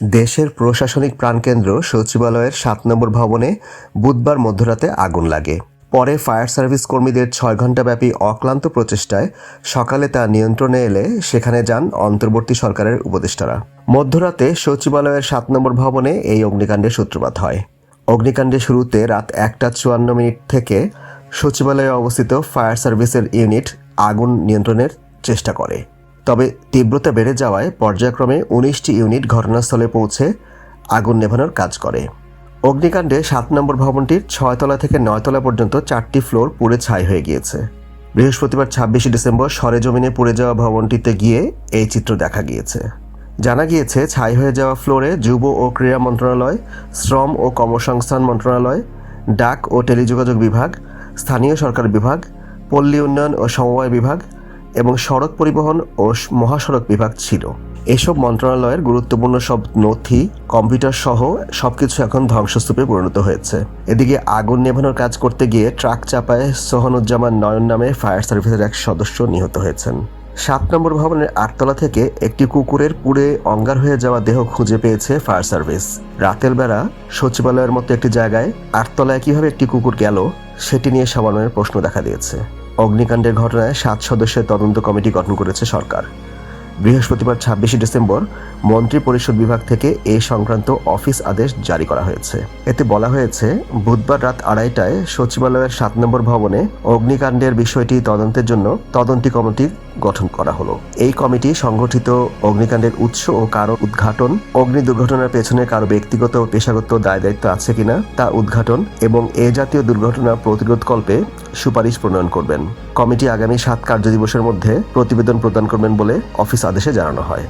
দেশের প্রশাসনিক প্রাণকেন্দ্র সচিবালয়ের সাত নম্বর ভবনে বুধবার মধ্যরাতে আগুন লাগে। পরে ফায়ার সার্ভিস কর্মীদের ছয় ঘণ্টাব্যাপী অক্লান্ত প্রচেষ্টায় সকালে তা নিয়ন্ত্রণে এলে সেখানে যান অন্তর্বর্তী সরকারের উপদেষ্টারা। মধ্যরাতে সচিবালয়ের সাত নম্বর ভবনে এই অগ্নিকাণ্ডের সূত্রপাত হয়। অগ্নিকাণ্ডের শুরুতে রাত একটা চুয়ান্ন মিনিট থেকে সচিবালয়ে অবস্থিত ফায়ার সার্ভিসের ইউনিট আগুন নিয়ন্ত্রণের চেষ্টা করে। তবে তীব্রতা বেড়ে যাওয়ায় পর্যায়ক্রমে উনিশটি ইউনিট ঘটনাস্থলে পৌঁছে আগুন নেভানোর কাজ করে। অগ্নিকাণ্ডে সাত নম্বর ভবনটির ছয়তলা থেকে নয়তলা পর্যন্ত চারটি ফ্লোর পুড়ে ছাই হয়ে গিয়েছে। বৃহস্পতিবার ছাব্বিশে ডিসেম্বর সরেজমিনে পুড়ে যাওয়া ভবনটিতে গিয়ে এই চিত্র দেখা গিয়েছে। জানা গিয়েছে, ছাই হয়ে যাওয়া ফ্লোরে যুব ও ক্রীড়া মন্ত্রণালয়, শ্রম ও কর্মসংস্থান মন্ত্রণালয়, ডাক ও টেলিযোগাযোগ বিভাগ, স্থানীয় সরকার বিভাগ, পল্লী উন্নয়ন ও সমবায় বিভাগ সড়ক পরিবহন ও মহাসড়ক বিভাগ ছিল। এসব মন্ত্রণালয়ের গুরুত্বপূর্ণ সব নথি, কম্পিউটার সহ সবকিছু এখন ধ্বংসস্তূপে পরিণত হয়েছে। এদিকে আগুন নেভানোর কাজ করতে গিয়ে ট্রাক চাপায় সোহানুজ্জামান নয়ন নামে ফায়ার সার্ভিসের এক সদস্য নিহত হয়েছেন। সাত নম্বর ভবনের আটতলা থেকে একটি কুকুরের পুড়ে অঙ্গার হয়ে যাওয়া দেহ খুঁজে পেয়েছে ফায়ার সার্ভিস। রাতের বেলা সচিবালয়ের মতো একটি জায়গায় আটতলায় কীভাবে একটি কুকুর গেল, সেটি নিয়ে সামান্যের প্রশ্ন দেখা দিয়েছে। অগ্নিকাণ্ডের ঘটনায় সাত সদস্যের তদন্ত কমিটি গঠন করেছে সরকার। বৃহস্পতিবার ছাব্বিশে ডিসেম্বর মন্ত্রী পরিষদ বিভাগ থেকে এ সংক্রান্ত অফিস আদেশ জারি করা হয়েছে। এতে বলা হয়েছে, বুধবার রাত আড়াইটায় সচিবালয়ের সাত নম্বর ভবনে অগ্নিকাণ্ডের বিষয়টি তদন্তের জন্য তদন্তি কমিটি গঠন করা হলো। এই কমিটি সংগঠিত অগ্নিকাণ্ডের উৎস ও কারও উদ্ঘাটন, অগ্নি দুর্ঘটনার পেছনে কারও ব্যক্তিগত ও পেশাগত দায় দায়িত্ব আছে কিনা তা উদ্ঘাটন এবং এ জাতীয় দুর্ঘটনা প্রতিরোধ কল্পে সুপারিশ প্রণয়ন করবেন। কমিটি আগামী সাত কার্যদিবসের মধ্যে প্রতিবেদন প্রদান করবেন বলে অফিস আদেশে জানানো হয়।